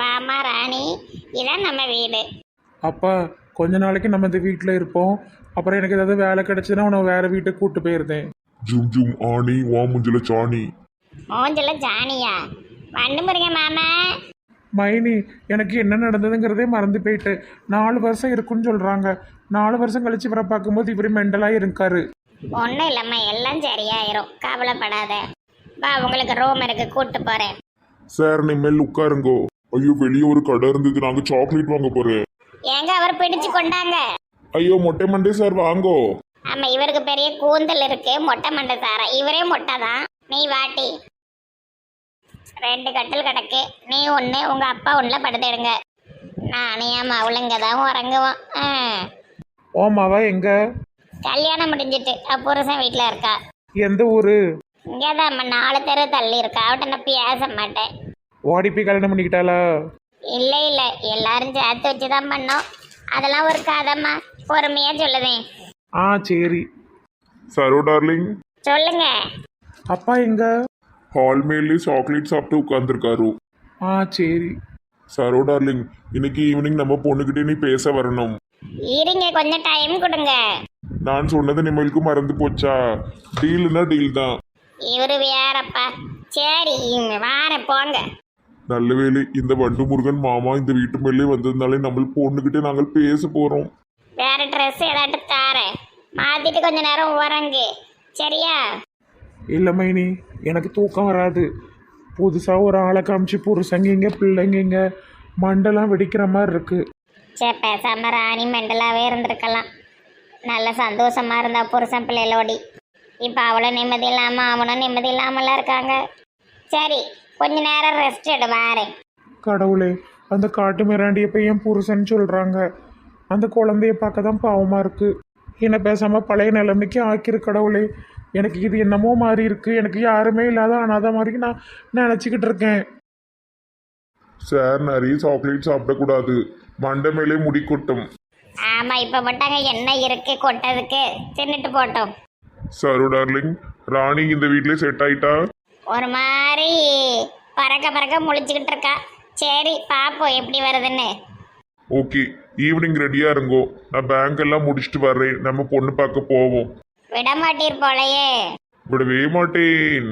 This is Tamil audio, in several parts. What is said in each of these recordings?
வாமா ராணி. இதான் நம்ம வீடு. அப்பா கொஞ்ச நாளைக்கு நம்ம இந்த வீட்டில் இருப்போம். அப்புறம் எனக்கு ஏதாவது வேலை கிடைச்சதுன்னா உன்னை வேற வீட்டுக்கு கூட்டு போயிருந்தேன். ஜும் ஜும் ஆணி வா முஞ்சில சாணி. மூஞ்சில ஜானியா வண்டு முருங்க மாமா. மைனி எனக்கு என்ன நடந்ததுங்கிறதே மறந்து போயிட்டு. நாலு வருஷம் இருக்குன்னு சொல்கிறாங்க நாலு வருஷம் கழிச்சு இவரை பார்க்கும்போது இவர் மெண்டலாக இருக்காரு. ஒன்றும் இல்லைம்மா எல்லாம் சரியாயிரும். கவலைப்படாத. வா உங்களுக்கு ரூம் இருக்கு கூட்டு போறேன். சார் இனிமேல் உட்காருங்கோ. ஐயோ வெளியே ஒரு கடை இருந்தது. நாங்க சாக்லேட் வாங்க போறேன். எங்க அவர் பிடிச்சு கொண்டாங்க. ஐயோ மொட்டை மண்டே சார் வாங்கோ. ஆமா இவருக்கு பெரிய கூந்தல் இருக்கு. மொட்டை மண்டை சாரா. இவரே மொட்டை தான். நீ வாட்டி. ரெண்டு கட்டில் கிடக்கு. நீ ஒன்று உங்க அப்பா ஒன்றில் படுத்துடுங்க நானே என் மவளுங்க தான் உறங்குவோம். ஆ. ஓமாவா எங்க? கல்யாணம் முடிஞ்சிட்டு புருஷன் வீட்டில் இருக்கா. எந்த ஊர்? இங்கே தான் நாலு தெரு தள்ளி இருக்கா. அவட்ட நான் பேச மாட்டேன். ஓடி போய் கல்யாணம் பண்ணிக்கிட்டாளா? இல்லை இல்லை. எல்லாரும் சேர்த்து வச்சு தான் பண்ணோம். அதெல்லாம் ஒரு கதைம்மா. பொறுமையாக சொல்லுதேன் ஆ சரி. சரோ டார்லிங். சொல்லுங்க. அப்பா எங்க? ஹால் மேலே சாக்லேட் சாப்பிட்டு உட்காந்துருக்காரு ஆ சரி. சரோ டார்லிங் இன்னைக்கு ஈவினிங் நம்ம பொண்ணுகிட்டே நீ பேச வரணும். இருங்க கொஞ்சம் டைம் கொடுங்க. நான் சொன்னது நிம்மலுக்கு மறந்து போச்சா? டீல்னா டீல் தான் இவரு வேறப்பா. சரி வார போங்க. நல்ல வேலை இந்த வண்டு முருகன் மாமா இந்த வீட்டு மேலே வந்ததுனாலே நம்ம பொண்ணுகிட்டே நாங்கள் பேச போறோம். வேற ட்ரெஸ் ஏதாட்டு தாரேன் மாத்திட்டு கொஞ்ச நேரம் உறங்கு. சரியா? இல்லை மைனி எனக்கு தூக்கம் வராது. புதுசாக ஒரு ஆளை காமிச்சு புருஷங்கிங்க பிள்ளைங்கிங்க மண்டெல்லாம் வெடிக்கிற மாதிரி இருக்கு. சே பேசாம ராணி மெண்டலாவே இருந்திருக்கலாம். நல்ல சந்தோஷமா இருந்தா புருஷன் பிள்ளைகளோடி இப்போ அவளும் நிம்மதி இல்லாம அவனும் நிம்மதி இல்லாமலாம் இருக்காங்க. சரி கொஞ்ச நேரம் ரெஸ்ட் எடு வாரேன் கடவுளே அந்த காட்டு மிராண்டிய பையன் புருஷன் சொல்கிறாங்க அந்த குழந்தைய பார்க்க தான் பாவமாக இருக்கு. என்ன பேசாமல் பழைய நிலைமைக்கு ஆக்கிரு கடவுளே. எனக்கு இது என்னமோ மாதிரி இருக்கு. எனக்கு யாருமே இல்லாத அனாதை மாதிரி நான் நினச்சிக்கிட்டு இருக்கேன். சார் நிறைய சாக்லேட் சாப்பிடக்கூடாது. மண்டை மேலே முடி கொட்டும். ஆமா இப்ப மட்டும் அங்க என்ன இருக்கு? கொட்டதுக்கு. தின்னுட்டு போட்டோம். சரோ டார்லிங் ராணி இந்த வீட்லயே செட் ஆயிட்டா? ஒரு மாதிரி பறக்க பறக்க முழிச்சுக்கிட்டு இருக்கா. சரி பாப்போம் எப்படி வருதுன்னு. ஓகே ஈவினிங் ரெடியா இருங்கோ. நான் பேங்க் எல்லாம் முடிச்சுட்டு வர்றேன் நம்ம பொண்ணு பார்க்க போவோம். விட மாட்டீர் போலயே. விடவே மாட்டேன்.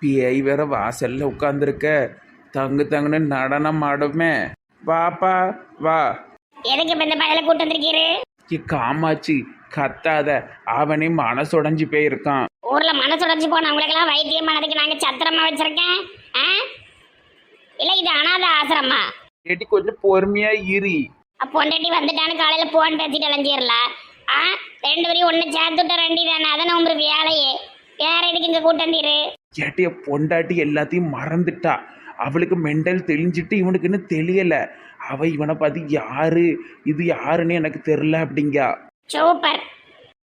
பேய் வேற வாசல்ல உட்காந்துருக்க தங்கு தங்குன்னு நடனம் ஆடுமே. வாப்பா வா. எதுக்கு இப்ப இந்த பகல கூட்டு வந்திருக்கீரு? காமாச்சி கத்தாத. அவனே மனசுடைஞ்சு போயிருக்கான். ஊர்ல மனசு உடைஞ்சு போனவங்களுக்கெல்லாம் வைத்தியம் பண்ணதுக்கு நாங்க சத்திரமா வச்சிருக்கேன்? இல்ல இது அனாத ஆசிரமா. ஏட்டி கொஞ்சம் பொறுமையா இரி. பொண்டாட்டி வந்துட்டான்னு காலையில போன் பேசிட்டு அலைஞ்சிடல ஆ? ரெண்டு பேரையும் ஒண்ணு சேர்த்து விட்ட ரெண்டி தானே அதானே உங்களுக்கு வேலையே. வேற எதுக்கு இங்க கூட்டு வந்தீரு ஏட்டிய பொண்டாட்டி எல்லாத்தையும் மறந்துட்டா. அவளுக்கு மெண்டல் தெளிஞ்சிட்டு இவனுக்கு இன்னும் தெரியல அவ இவனை பார்த்து யாரு? இது யாருன்னு எனக்கு தெரில அப்படிங்கா. சூப்பர்.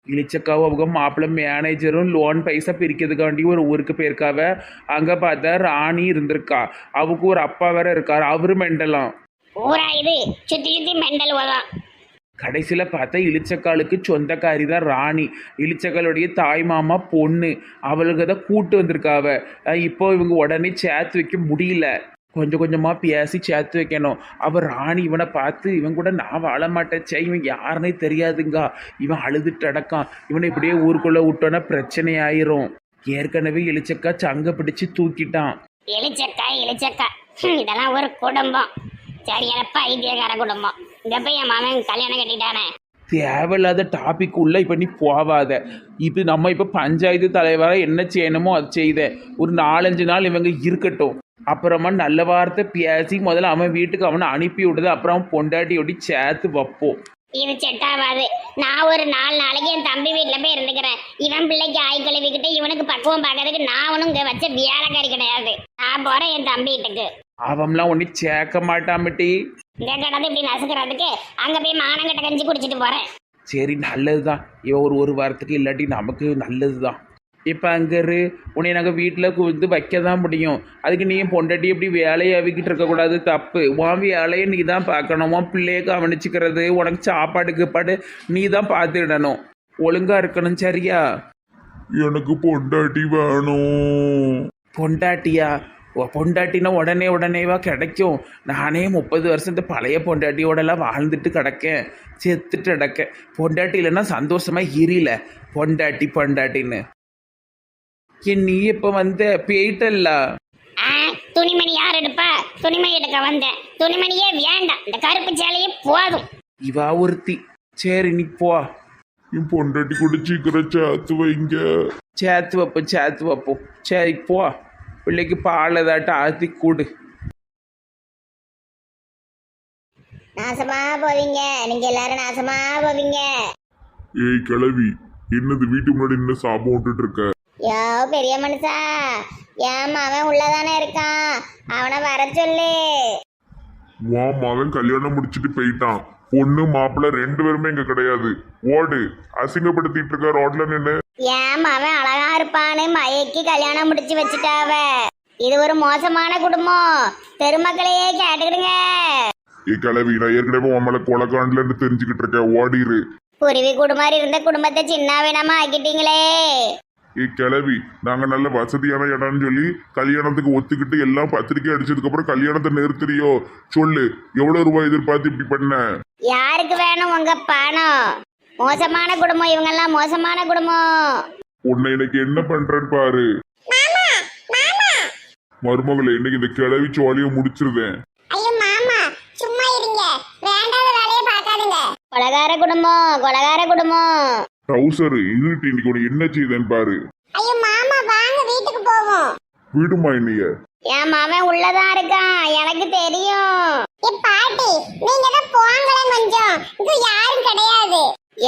இளிச்சக்காவும் அவங்க மாப்பிள்ளை மேனேஜரும் லோன் பைசா பிரிக்கிறதுக்காண்டி ஒரு ஊருக்கு போயிருக்காவ. அங்கே பார்த்தா ராணி இருந்திருக்கா. அவக்கு ஒரு அப்பா வேற இருக்காரு. அவரு மெண்டலாம். ஊரா இது? சுத்தி சுத்தி மெண்டல் கடைசியில் பார்த்தா இளிச்சக்காலுக்கு சொந்தக்காரி தான் ராணி. இளிச்சக்காலுடைய தாய் மாமா பொண்ணு. அவளுக்கு தான் கூட்டு வந்திருக்காவ. இப்போ இவங்க உடனே சேர்த்து வைக்க முடியல. கொஞ்சம் கொஞ்சமாக பேசி சேர்த்து வைக்கணும். அவ ராணி இவனை பார்த்து இவன் கூட நான் வாழ மாட்டேன் சே இவன் யாருன்னே தெரியாதுங்க. இவன் அழுதுட்டு அடக்கான் இவனை இப்படியே ஊருக்குள்ளே விட்டோன்னா பிரச்சனை ஆயிரும். ஏற்கனவே இளிச்சக்கா சங்க பிடிச்சு தூக்கிட்டான். எலிச்சக்கா எலிச்சக்கா. ஹம், இதெல்லாம் ஒரு குடும்பம். சரியான பைத்தியக்கார குடும்பம். இங்க போய் என் மாமன் கல்யாணம் கட்டிட்டானே. தேவையில்லாத டாபிக் உள்ள இப்போ நீ போவாத. இப்போ நம்ம இப்போ பஞ்சாயத்து தலைவராக என்ன செய்யணுமோ அது செய்த. ஒரு நாலஞ்சு நாள் இவங்க இருக்கட்டும். அப்புறமா நல்ல வார்த்தை பேசி முதல்ல அவன் வீட்டுக்கு அவனை அனுப்பி விடுது. அப்புறம் அவன் பொண்டாட்டியோடி சேர்த்து வைப்போம். இது செட் ஆகாது நான் ஒரு நாலு நாளைக்கு என் தம்பி வீட்டில் போய் இருந்துக்கிறேன். இவன் பிள்ளைக்கு ஆய் கழுவிக்கிட்டு இவனுக்கு பக்குவம் பார்க்கறதுக்கு நான் அவனும் இங்கே வச்ச வேலைக்காரி கிடையாது. நான் போகிறேன் என் தம்பி வீட்டுக்கு. அவன்லாம் ஒன்றும் சேர்க்க மாட்டாமட்டி இங்கே கிடந்து இப்படி நசுக்கிறதுக்கு அங்கே போய் மானங்கட்ட கஞ்சி குடிச்சிட்டு போகிறேன் சரி நல்லது தான் இவன் ஒரு ஒரு வாரத்துக்கு இல்லாட்டி நமக்கு நல்லது தான் இப்போ அங்கே இரு உன்னை நாங்கள் வீட்டில் வந்து வைக்க தான் முடியும். அதுக்கு நீ என் பொண்டாட்டி எப்படி வேலையை அவிக்கிட்டு இருக்கக்கூடாது தப்பு. உன் வேலையை நீ தான் பார்க்கணும். உன் பிள்ளைய கவனிச்சுக்கிறது உனக்கு சாப்பாடு கீப்பாடு நீ தான் பார்த்துடணும் ஒழுங்காக இருக்கணும் சரியா? எனக்கு பொண்டாட்டி வேணும். பொண்டாட்டியா? பொண்டாட்டினா உடனே உடனேவா கிடைக்கும். நானே முப்பது வருஷத்து பழைய பொண்டாட்டியோடலாம் வாழ்ந்துட்டு கிடக்கேன். செத்துட்டு கிடக்கேன். பொண்டாட்டி இல்லைன்னா சந்தோஷமா எரியல பொண்டாட்டி பொண்டாட்டின்னு. ஏன் நீ இப்போ வந்த போயிட்டல்ல ஆ, துணிமணி யார் எடுப்பா? துணிமணி எடுக்க வந்தேன் துணிமணியே வேண்டாம் இந்த கருப்பு சேலையே போதும். இவா ஒருத்தி. சரி நீ போ. என் பொண்டாட்டி கூட சீக்கிரம் சேர்த்து வைங்க. சேர்த்து வைப்போம் சேர்த்து வைப்போம். சரி போ. பிள்ளைக்கு பால் ஏதாட்டும் ஆற்றி கூடு. நாசமா போவீங்க. நீங்க எல்லாரும் நாசமா போவீங்க. ஏய் கிழவி என்னது வீட்டு முன்னாடி என்ன சாபம் விட்டுட்டு இருக்க? யோ பெரிய மனுஷா. ஏன் அவன் உள்ளதானே இருக்கான். அவனை வர சொல்லு. உன் மகன் கல்யாணம் முடிச்சிட்டு போயிட்டான். பொண்ணு மாப்பிள்ளை ரெண்டு பேருமே இங்க கிடையாது. ஓடு. அசிங்கப்படுத்திட்டு இருக்க ரோட்ல நின்னு. ஏன் அவன் அழகா இருப்பான்னு மயக்கி கல்யாணம் முடிச்சு வச்சுட்டாவ இது ஒரு மோசமான குடும்பம். பெருமக்களையே கேட்டுக்கிடுங்க. கிழவி நான் ஏற்கனவே உன் மேல கொலக்காண்டுல இருந்து தெரிஞ்சுக்கிட்டு இருக்கேன். ஓடிரு. குருவி குடுமாரி இருந்த குடும்பத்தை சின்ன வேணாமா ஆக்கிட்டீங்களே. ஏய் கிழவி நாங்க நல்ல வசதியான இடம்னு சொல்லி கல்யாணத்துக்கு ஒத்துக்கிட்டு எல்லாம் பத்திரிக்கை அடிச்சதுக்கு அப்புறம் கல்யாணத்தை நிறுத்துறியோ? சொல்லு எவ்வளவு ரூபாய் எதிர்பார்த்து இப்படி பண்ண? யாருக்கு வேணும் உங்க பணம்? மோசமான குடும்பம் இவங்கெல்லாம் மோசமான குடும்பம். உன்னை இன்னைக்கு என்ன பண்றேன்னு பாரு. மருமகளை இன்னைக்கு இந்த கிழவி சோழிய பார்க்காதுங்க. கொலகார குடும்பம் கொலகார குடும்பம். ட்ரௌசர் இருட்டு இன்னைக்கு உனக்கு என்ன செய்தேன்னு பாரு. ஐயோ மாமா வாங்க வீட்டுக்கு போவோம். வீடுமா என்னைய? என் மாமன் உள்ளதான் இருக்கான் எனக்கு தெரியும். ஏ பாட்டி நீங்க தான் போங்களேன் கொஞ்சம். இங்க யாரும் கிடையாது.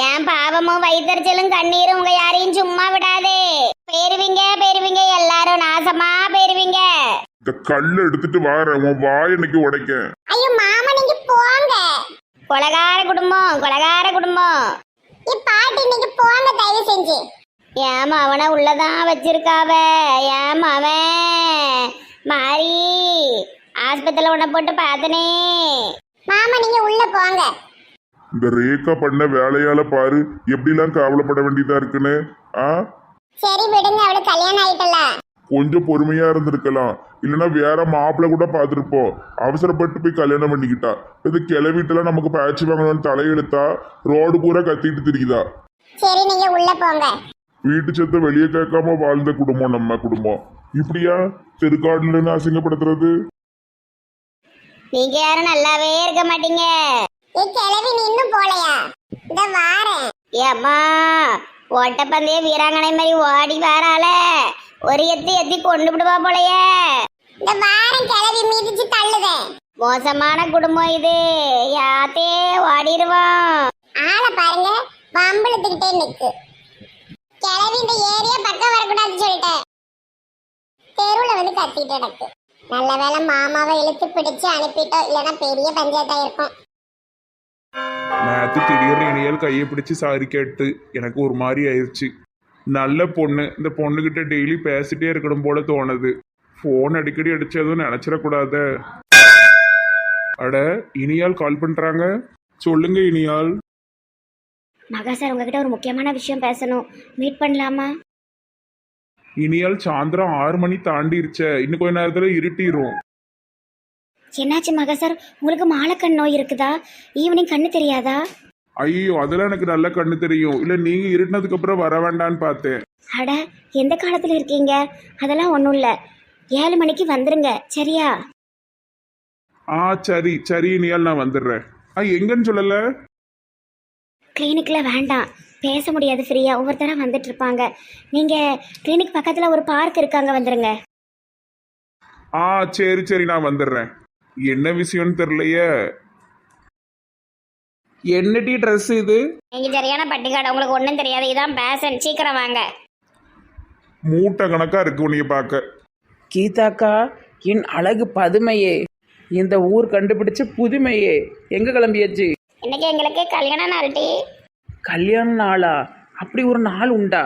ஏன் பாவமும் வயிற்றுச்சலும் கண்ணீரும் உங்க யாரையும் சும்மா விடாதே. பேருவீங்க பேருவீங்க எல்லாரும் நாசமா பேருவீங்க இந்த கல்லை எடுத்துட்டு வாரேன் உன் வாய் இன்னைக்கு உடைக்க. ஐயோ மாமா நீங்க போங்க. கொலகார குடும்பம் கொலகார குடும்பம். பாட்டி நீங்க போங்க தயவு செஞ்சு. ஏமா அவனை உள்ளதான் வச்சிருக்காவ? ஏமா அவன்? மாறி ஆஸ்பத்திரியில உன்னை போட்டு பார்த்தனே. மாமா நீங்க உள்ள போங்க. இந்த ரேகா பண்ண வேலையால பாரு எப்படிலாம் கவலைப்பட வேண்டியதா இருக்குன்னு ஆ? சரி விடுங்க அவளுக்கு கல்யாணம் ஆயிட்டல. கொஞ்சம் பொறுமையா இருந்திருக்கலாம். இல்லைன்னா வேற மாப்பிள்ளை கூட பார்த்துருப்போம். அவசரப்பட்டு போய் கல்யாணம் பண்ணிக்கிட்டா. இது கிளவிட்டுலாம் நமக்கு பேச்சு வாங்கணும்னு தலையெழுத்தா? ரோடு பூரா கத்திட்டு திரிக்குதா? சரி நீங்க உள்ள போங்க. வீட்டு சத்த வெளியே கேட்காம வாழ்ந்த குடும்பம் நம்ம குடும்பம். இப்படியா? தெருக்காடுலன்னு அசிங்கப்படுத்துறது? நீங்க யாரும் நல்லாவே இருக்க மாட்டீங்க. ஏ கிளவி நீ இன்னும் போலையா? இந்த வாரேன். ஏம்மா ஓட்டப்பந்தய வீராங்கனை மாதிரி ஓடி வாரால ஒரு எத்தி எத்தி கொண்டு விடுவா போலையே. இந்த வாரம் கிளவி மீதிச்சு தள்ளுதேன் மோசமான குடும்பம் இது. யாத்தே ஓடிடுவோம் ஆளை பாருங்க பம்பளத்துக்கிட்டே நிக்கு. கிளவி இந்த ஏரியா பக்கம் வரக்கூடாதுன்னு சொல்லிட்டேன். தெருவுல வந்து கத்திட்டு எனக்கு நல்ல வேளை மாமாவை இழுத்து பிடிச்சு அனுப்பிட்டோம் இல்லைன்னா பெரிய பஞ்சாயத்தா இருக்கும். நேற்று திடீர்னு இனியால் கையை பிடிச்சி சாரி கேட்டு எனக்கு ஒரு மாதிரி ஆயிடுச்சு நல்ல பொண்ணு. இந்த பொண்ணுகிட்ட டெய்லி பேசிட்டே இருக்கணும் போல தோணுது. ஃபோன் அடிக்கடி அடிச்சதும் நினச்சிடக்கூடாத. அட இனியால் கால் பண்ணுறாங்க சொல்லுங்க இனியால் மகா சார் உங்ககிட்ட ஒரு முக்கியமான விஷயம் பேசணும். மீட் பண்ணலாமா? இனியால் சாயந்தரம் ஆறு மணி தாண்டிருச்ச. இன்னும் கொஞ்ச நேரத்தில் இருட்டிரும். என்னாச்சு மகா சார் உங்களுக்கு மாலக்கண் நோய் இருக்குதா? ஈவினிங் கண்ணு தெரியாதா? ஐயோ அதெல்லாம் எனக்கு நல்ல கண்ணு தெரியும். இல்லை நீங்கள் இருட்டினதுக்கு அப்புறம் வர வேண்டான்னு பார்த்தேன். அட எந்த காலத்தில் இருக்கீங்க? அதெல்லாம் ஒன்றும் இல்லை. ஏழு மணிக்கு வந்துருங்க. சரியா? ஆ சரி சரி இனியால் நான் வந்துடுறேன். ஆ எங்கன்னு சொல்லலை? கிளினிக்கில் வேண்டாம். பேச முடியாது ஃப்ரீயாக ஒவ்வொருத்தராக வந்துட்டு இருப்பாங்க நீங்கள் கிளினிக் பக்கத்தில் ஒரு பார்க் இருக்காங்க வந்துருங்க. ஆ சரி சரி நான் வந்துடுறேன். என்ன விஷயம்னு தெரியலையே. என்னடி ட்ரெஸ் இது? நீங்கள் சரியான பட்டிக்காடு உங்களுக்கு ஒன்றும் தெரியாது. இதான் பேசன் சீக்கிரம் வாங்க. மூட்டை கணக்கா இருக்கு உன்னைய பார்க்க. கீதாக்கா என் அழகு பதுமையே. இந்த ஊர் கண்டுபிடிச்ச புதுமையே. எங்க கிளம்பியாச்சு? இன்னைக்கு எங்களுக்கு கல்யாண நாள் டி. கல்யாண நாளா? அப்படி ஒரு நாள் உண்டா?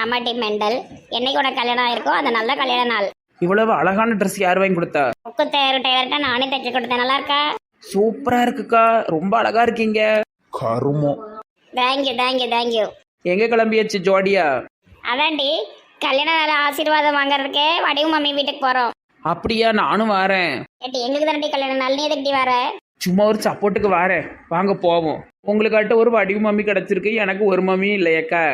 ஆமாட்டி மெண்டல். என்னைக்கு உனக்கு கல்யாணம் ஆயிருக்கோ அது நல்ல கல்யாண நாள். இவ்வளவு அழகான ட்ரெஸ் யார் வாங்கி கொடுத்தா? புக்கு தேர் டெய்லர்கிட்ட நானே தைச்சு கொடுத்தேன். நல்லா இருக்கா? சூப்பரா இருக்குக்கா. ரொம்ப அழகா இருக்கீங்க. கருமம் தேங்க்யூ தேங்க்யூ தேங்க்யூ எங்க கிளம்பியாச்சு ஜோடியா? அதான்டி கல்யாண நாள் ஆசீர்வாதம் வாங்குறதுக்கு வடிவு மம்மி வீட்டுக்கு போகிறோம் அப்படியா நானும் வரேன். ஏட்டி எங்களுக்கு தானே கல்யாணம் நாள்? நீ எதுக்கு வர? சும்மா ஒரு சப்போர்ட்டுக்கு வரேன். வாங்க போவோம். உங்களுக்காட்ட ஒரு வடிவு மம்மி கிடச்சிருக்கு. எனக்கு ஒரு மம்மி இல்லையக்கா.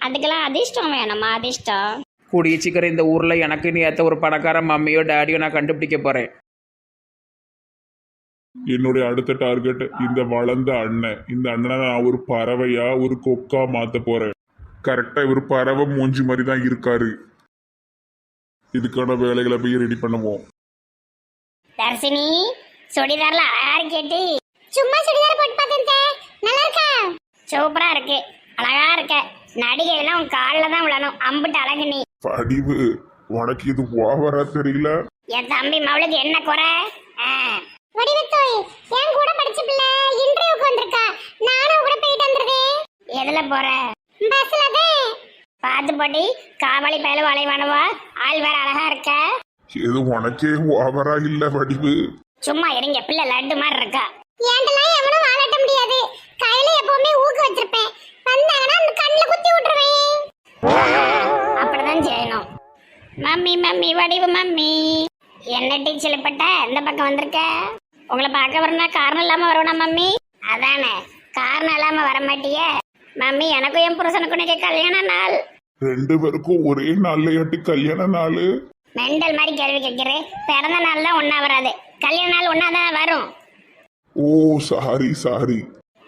அதுக்கெல்லாம் அதிர்ஷ்டம் வேணுமா? அதிர்ஷ்டம். கூடிய சீக்கிரம் இந்த ஊரில் எனக்கு நீ ஏற்ற ஒரு பணக்கார மம்மியோ டேடியோ நான் கண்டுபிடிக்க போகிறேன் என்னுடைய அடுத்த டார்கெட் இந்த வளர்ந்த அண்ணன். இந்த அண்ணனை நான் ஒரு பறவையா ஒரு கொக்கா மாத்த போறேன். கரெக்டா இவர் பறவை மூஞ்சி மாதிரி தான் இருக்காரு. இதுக்கான வேலைகளை போய் ரெடி பண்ணுவோம். தர்சினி சுடிதார்ல அழகா கேட்டி சும்மா சுடிதார் போட்டு பார்த்தேன் நல்லா இருக்கா? சூப்பரா இருக்கு. அழகா இருக்க. நடிகை எல்லாம் உன் காலில் தான் விழணும். அம்பிட்டு அழகு நீ. படிவு உனக்கு இது ஓவரா தெரியல? என் தம்பி மவளுக்கு என்ன குறை? வடிவத்தோய் என் கூட படிச்ச பிள்ளை இன்டர்வியூக்கு வந்திருக்கா. நானும் கூட போயிட்டு வந்திருக்கேன் எதுல போற? பஸ்ல தான். பார்த்து போட்டி காவலி பயல வளைவானவா ஆள் வேற அழகா இருக்க. இது உனக்கே ஓவரா இல்ல வடிவு. சும்மா இருங்க பிள்ளை லட்டு மாதிரி இருக்கா. ஏண்டெல்லாம் எவனும் வாழட்ட முடியாது. கையில எப்பவுமே ஊக்கு வச்சிருப்பேன். வந்தாங்கன்னா அந்த கண்ணுல குத்தி விட்டுருவேன். அப்படிதான் செய்யணும். Mummy mummy Vadivu mummy. என்ன டீச்சர் பட்ட இந்த பக்கம் வந்திருக்க. உங்களை பார்க்க வரணும்னா காரணம் இல்லாம வரணும் மம்மி? அதானே. காரணம் இல்லாம வர மாட்டியே மம்மி எனக்கும் என் புருஷனுக்கும் இன்னைக்கு கல்யாண நாள். ரெண்டு பேருக்கும் ஒரே நாள்லயாட்டி கல்யாண நாள்? மெண்டல் மாதிரி கேள்வி கேட்கிறேன் பிறந்த நாள் தான் ஒன்னா வராது. கல்யாண நாள் ஒன்னா தான் வரும். ஓ சாரி சாரி.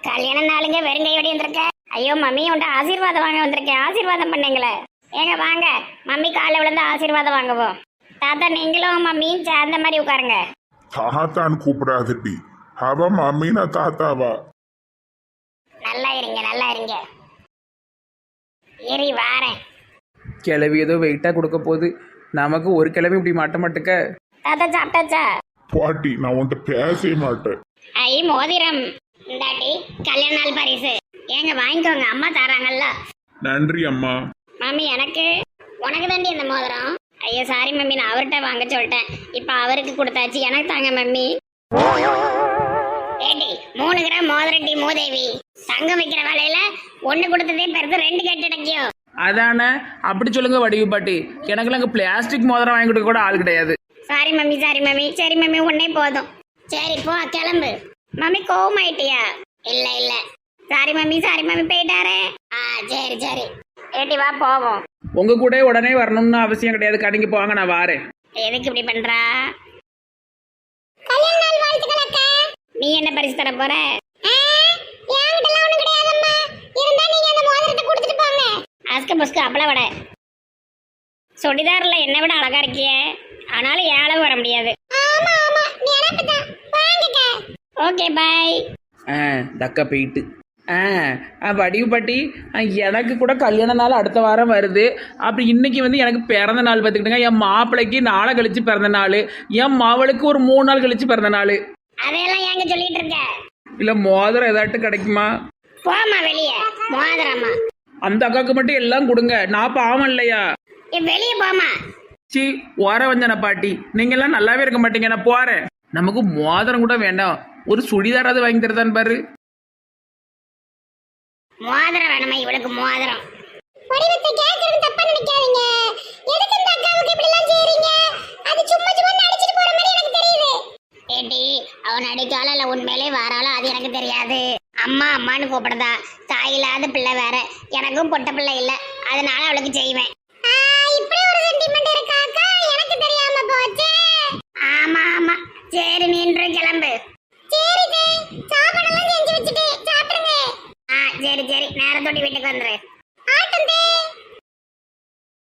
கல்யாண நாளுங்க வெறுங்கையோடி வந்திருக்க. ஐயோ மம்மி உன்ட்ட ஆசீர்வாதம் வாங்க வந்திருக்கேன். ஆசீர்வாதம் பண்ணீங்களே. ஏங்க வாங்க. மம்மி காலைல விழுந்து ஆசீர்வாதம் வாங்குவோம். தாத்தா நீங்களும் மம்மியும் சேர்ந்த மாதிரி உட்காருங்க. தாத்தான்னு கூப்பிடாதட்டி அவ மம்மி நான் தாத்தாவா? நல்லா இருங்க நல்லா இருங்க. இரி வாரேன். கிளவி ஏதோ வெயிட்டாக கொடுக்க போகுது. நமக்கு ஒரு கிளவி இப்படி மாட்ட மாட்டுக்க? தாத்தா சாப்பிட்டாச்சா? பாட்டி நான் உன்கிட்ட பேசவே மாட்டேன். ஐ மோதிரம். இந்தாட்டி கல்யாண நாள் பரிசு. ஏங்க வாங்கிக்கோங்க. அம்மா தராங்கல்ல. நன்றி அம்மா. மம்மி எனக்கு உனக்கு தாண்டி இந்த மோதிரம்? ஐயோ சாரி மம்மி. நான் அவர்கிட்ட வாங்க சொல்லிட்டேன். இப்போ அவருக்கு கொடுத்தாச்சு. எனக்கு தாங்க மம்மி. ஏடி மூணு கிராம் மோதிரட்டி மூதேவி. தங்கம் வைக்கிற வேலையில ஒண்ணு கொடுத்ததே பெருது ரெண்டு கட்டு கிடைக்கும் அதானே? அப்படி சொல்லுங்க வடிவு பாட்டி. எனக்குலாம் இங்கே பிளாஸ்டிக் மோதிரம் வாங்கி கொடுக்க கூட ஆள் கிடையாது. Sorry mummy sorry mummy. சரி மம்மி உன்னே போதும். சரி போ கிளம்பு. மம்மி கோவமாயிட்டியா? இல்ல இல்ல. சாரி மம்மி சாரி மம்மி போயிட்டாரே. ஆ சரி சரி. ஏட்டி வா போவோம். உங்க கூட உடனே வரணும்னு அவசியம் கிடையாது. கடைக்கு போவாங்க நான் வாரேன். எதுக்கு இப்படி பண்றா? கல்யாண நாள் வாழ்த்துக்கள் அக்கா. நீ என்ன பரிசு தர போற? என்கிட்டலாம் ஒண்ணும் கிடையாதம்மா. இருந்தா நீங்க அந்த மோதிரத்தை கொடுத்துட்டு போங்க. அஸ்க புஸ்க அப்பள வட. சுடிதார்ல என்ன விட அழகா இருக்கியே. ஆனாலும் ஏழவு வர முடியாது. ஆமா ஆமா. நீ தான் வாங்கக்க. ஓகே பை ஆ தக்கா போயிட்டு. ஆ ஆ, வடிவு பாட்டி ஆ, எனக்கு கூட கல்யாண நாள் அடுத்த வாரம் வருது. அப்படி இன்னைக்கு வந்து எனக்கு பிறந்த நாள் பார்த்துக்கிட்டுங்க. என் மாப்பிள்ளைக்கு நாளை கழிச்சு பிறந்த நாள். என் மாவளுக்கு ஒரு மூணு நாள் கழிச்சு பிறந்த நாள். அதையெல்லாம் சொல்லிட்டு இருக்க? இல்லை மோதிரம் ஏதாட்டும் கிடைக்குமா? போமா வெளியே. மோதிரமா அந்த அக்காவுக்கு மட்டும் எல்லாம் கொடுங்க. நான் பாவம் இல்லையா? வெளியே போமா சி ஓர வஞ்சன பாட்டி. நீங்கெல்லாம் நல்லாவே இருக்க மாட்டீங்க. நான் போறேன். நமக்கு மோதிரம் கூட வேண்டாம். ஒரு சுடிதாராவது வாங்கி தரதான் பாரு. மோதிரம் வேணுமா? இவளுக்கு மோதிரம். வடிவத்தை கேட்கறது தப்பா நினைக்காதீங்க. எதுக்கு இந்த அக்காவுக்கு இப்படி எல்லாம் செய்றீங்க? அது சும்மா சும்மா நடிச்சிட்டு போற மாதிரி எனக்கு தெரியுது. ஏடி அவன் நடிக்கால இல்ல உண்மையிலே வாராளோ அது எனக்கு தெரியாது. அம்மா அம்மான்னு கூப்பிடுதா தாய் இல்லாத பிள்ளை வேற. எனக்கும் பொட்ட பிள்ளை இல்ல. அதனால அவளுக்கு செய்வேன். இப்படி ஒரு சென்டிமெண்ட் இருக்காக்கா எனக்கு தெரியாம போச்சு. ஆமா ஆமா. சரி நின்று கிளம்பு சரி சாப்பாடெல்லாம் செஞ்சு வச்சுட்டு சாப்பிடுங்க ஆ சரி சரி. நேரத்தோடி வீட்டுக்கு வந்துரு. ஆட்டம்